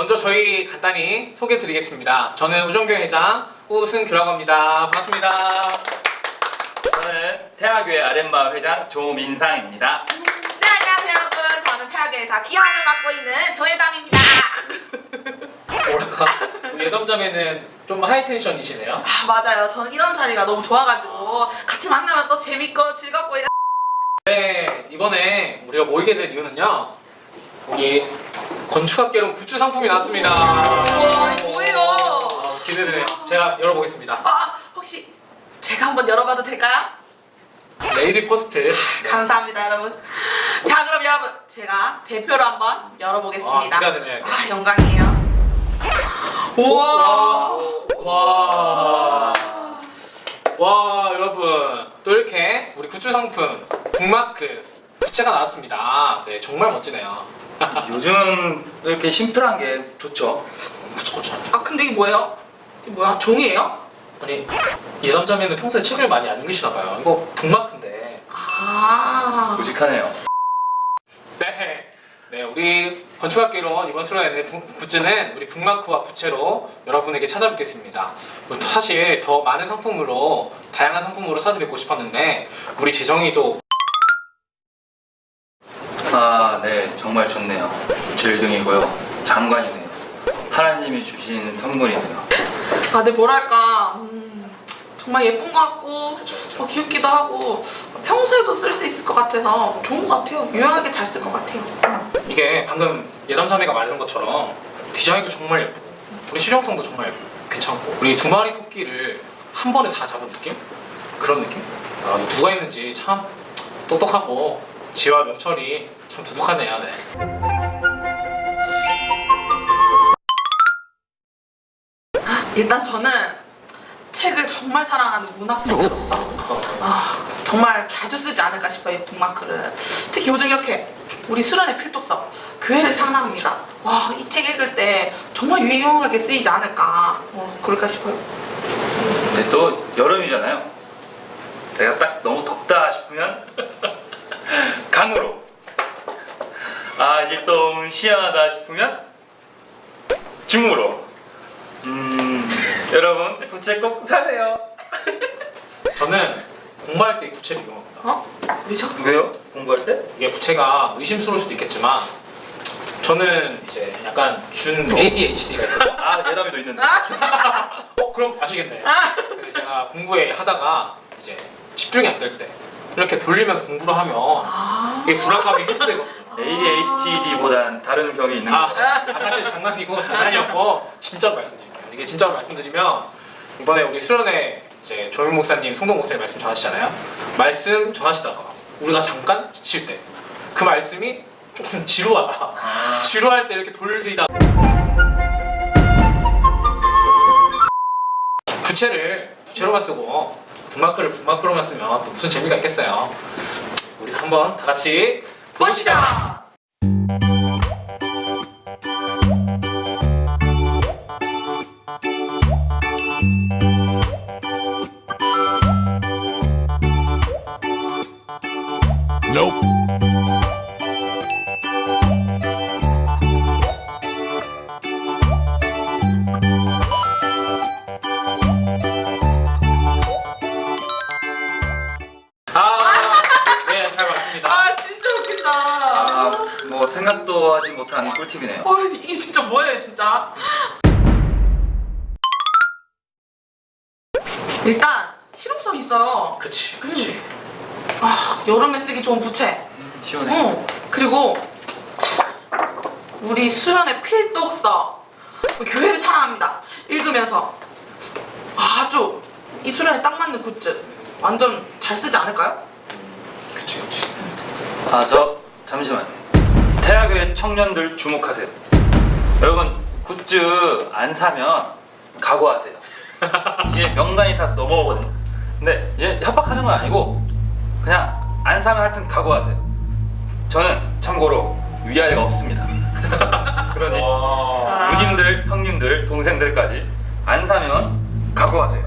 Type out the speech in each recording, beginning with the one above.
먼저 저희 간단히 소개드리겠습니다. 저는 우정교 회장 우승규라고 합니다. 반갑습니다. 저는 태화교회 아랫마을 회장 조민상입니다. 네 안녕하세요 여러분 저는 태학에서 기함을 맡고 있는 조혜담입니다 뭐랄까 우리 예담자매는 좀 하이텐션이시네요. 아 맞아요 저는 이런 자리가 너무 좋아가지고 같이 만나면 또 재밌고 즐겁고 이래 네 이번에 우리가 모이게 된 이유는요. 우리 건축학개론 굿즈 상품이 나왔습니다. 이거 뭐예요 아, 기대되네요. 제가 열어보겠습니다. 아 혹시 제가 한번 열어봐도 될까요? 레이디 퍼스트. 감사합니다 여러분 자 그럼 여러분 제가 대표로 한번 열어보겠습니다 아, 기대되네. 아 영광이에요 우와 와. 와 여러분 또 이렇게 우리 굿즈 상품 북마크 부채가 나왔습니다. 네 정말 멋지네요. 요즘은 이렇게 심플한 게 좋죠. 아 근데 이게 뭐예요? 이게 뭐야 종이에요? 아니 예담자매는 평소에 책을 많이 안 읽으시나 봐요. 이거 북마크인데. 아 무직하네요. 네. 네 우리 건축학개론 이번 수련회는 부- 굿즈는 우리 북마크와 부채로 여러분에게 찾아뵙겠습니다. 우리 사실 더 많은 상품으로 다양한 상품으로 찾아뵙고 싶었는데 우리 재정이 또 아, 네, 정말 좋네요. 질등이고요. 장관이네요. 하나님이 주신 선물이네요. 아, 근데 뭐랄까 음, 정말 예쁜 것 같고. 어, 귀엽기도 하고 평소에도 쓸 수 있을 것 같아서 좋은 것 같아요. 유용하게 잘 쓸 것 같아요. 이게 방금 예담자매가 말한 것처럼 디자인도 정말 예쁘고 우리 실용성도 정말 괜찮고 우리 두 마리 토끼를 한 번에 다 잡은 느낌? 그런 느낌? 아, 누가 있는지 참 똑똑하고 지와 명철이 참 두둑하네요 네. 일단 저는 책을 정말 사랑하는 문학생으로서 아, 정말 자주 쓰지 않을까 싶어요 이 북마크를 특히 요즘 이렇게 우리 수련회 필독서 교회를 상담합니다 와 이 책 읽을 때 정말 유용하게 쓰이지 않을까 어, 그럴까 싶어요 또 여름이잖아요. 내가 딱 너무 덥다 싶으면 강으로. 아, 이제 좀 시원하다 싶으면 중으로. 음, 여러분, 부채 꼭 사세요. 저는 공부할 때이 부채를 이용합니다 어? 왜죠? 왜요? 공부할 때? 이게 부채가 의심스러울 수도 있겠지만 저는 이제 약간 준 ADHD가 있어서 아, 예담이도 있는데. 어 그럼 아시겠네. 근데 제가 공부에 하다가 이제 집중이 안 될 때 이렇게 돌리면서 공부를 하면 아, 이게 불안감이 해소되거든요. ADHD보단 다른 병이 있는 아, 거. 아, 사실 장난이고 장난이었고 진짜로 말씀드릴게요. 이게 진짜로 말씀드리면 이번에 우리 수련회 이제 조용 목사님, 송동 목사님 말씀 전하시잖아요. 말씀 전하시다가 우리가 잠깐 지칠 때 그 말씀이 조금 지루하다. 아, 지루할 때 이렇게 돌리다 부채를 부채로만 쓰고 북마크를 북마크로만 쓰면 또 무슨 재미가 있겠어요. 우리 한번 다 같이 보시죠. 생각도 하지 못한 꿀팁이네요. 어 이게 진짜 뭐예요 진짜? 일단 실용성 있어요. 그치, 그치. 아 여름에 쓰기 좋은 부채. 시원해. 어 그리고 참, 우리 수련의 필독서 교회를 사랑합니다. 읽으면서 아주 이 수련에 딱 맞는 굿즈 완전 잘 쓰지 않을까요? 그치, 그치. 아, 저 잠시만. 태학의 청년들 주목하세요. 여러분 굿즈 안 사면 각오하세요. 이게 명단이 다 넘어오거든요. 근데 얘 협박하는 건 아니고 그냥 안 사면 하여튼 각오하세요. 저는 참고로 위아래가 없습니다. 그러니 와, 누님들, 형님들, 동생들까지 안 사면 각오하세요.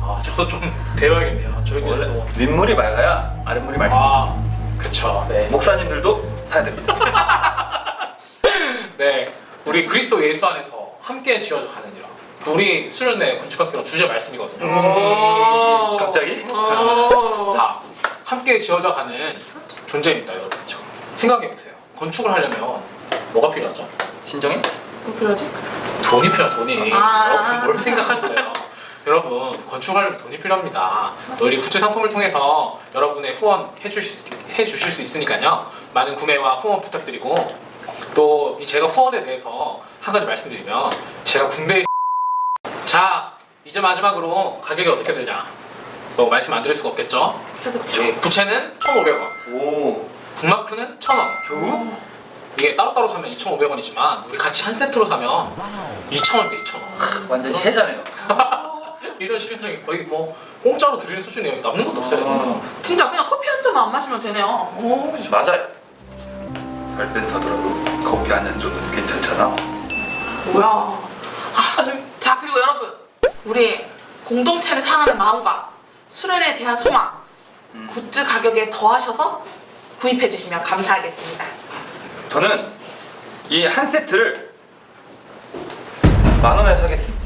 아, 저도 좀 배워야겠네요. 저희 원래. 윗물이 맑아야 아랫물이 맑습니다. 아, 그쵸, 네. 목사님들도 사야 됩니다. 네. 우리 그리스도 예수 안에서 함께 지어져 가느니라. 우리 수련회 건축학교랑 주제 말씀이거든요. 오. 갑자기? 오. 다 함께 지어져 가는 존재입니다, 여러분. 생각해 보세요. 건축을 하려면 뭐가 필요하죠? 신정이? 뭐 필요하지? 돈이 필요하 돈이. 아. 여러분 뭘 생각하셨어요? 여러분 건축하려면 돈이 필요합니다. 또 우리 굿즈 상품을 통해서 여러분의 후원 해주실 수, 해주실 수 있으니까요. 많은 구매와 후원 부탁드리고 또이 제가 후원에 대해서 한 가지 말씀드리면 제가 군대에 자 이제 마지막으로 가격이 어떻게 되냐 뭐 말씀 안 드릴 수가 없겠죠. 그쵸. 예, 부채는 1,500원, 오. 북마크는 1,000원. 겨우? 이게 따로따로 사면 2,500원이지만 우리 같이 한 세트로 사면 2,000원대 2,000원. 완전 해자네요. 이런 실현적인 거의 뭐 공짜로 드리는 수준이에요. 남는 것도 없어요. 어. 진짜 그냥 커피 한 잔만 안 마시면 되네요. 오. 그치, 맞아요. 살 뺀 사더라도 커피 한잔 정도는 괜찮잖아. 뭐야. 아, 자 그리고 여러분 우리 공동체를 사랑하는 마음과 수련에 대한 소망 음. 굿즈 가격에 더하셔서 구입해 주시면 감사하겠습니다. 저는 이 한 세트를 만 원에 사겠습니다.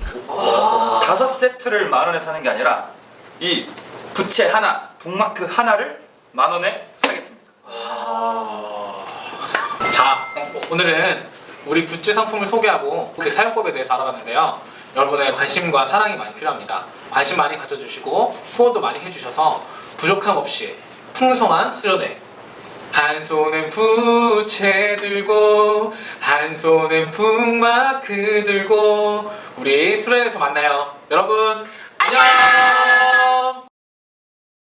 다섯 세트를 만 원에 사는 게 아니라 이 부채 하나, 북마크 하나를 만 원에 사겠습니다. 자, 오늘은 우리 굿즈 상품을 소개하고 그 사용법에 대해서 알아봤는데요. 여러분의 관심과 사랑이 많이 필요합니다. 관심 많이 가져주시고 후원도 많이 해주셔서 부족함 없이 풍성한 수련회 한 손엔 부채 들고 한 손엔 북마크 들고 우리 수련회에서 만나요. 여러분 안녕.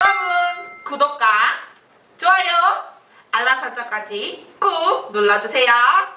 여러분 구독과 좋아요 알람 설정까지 꾹 눌러주세요.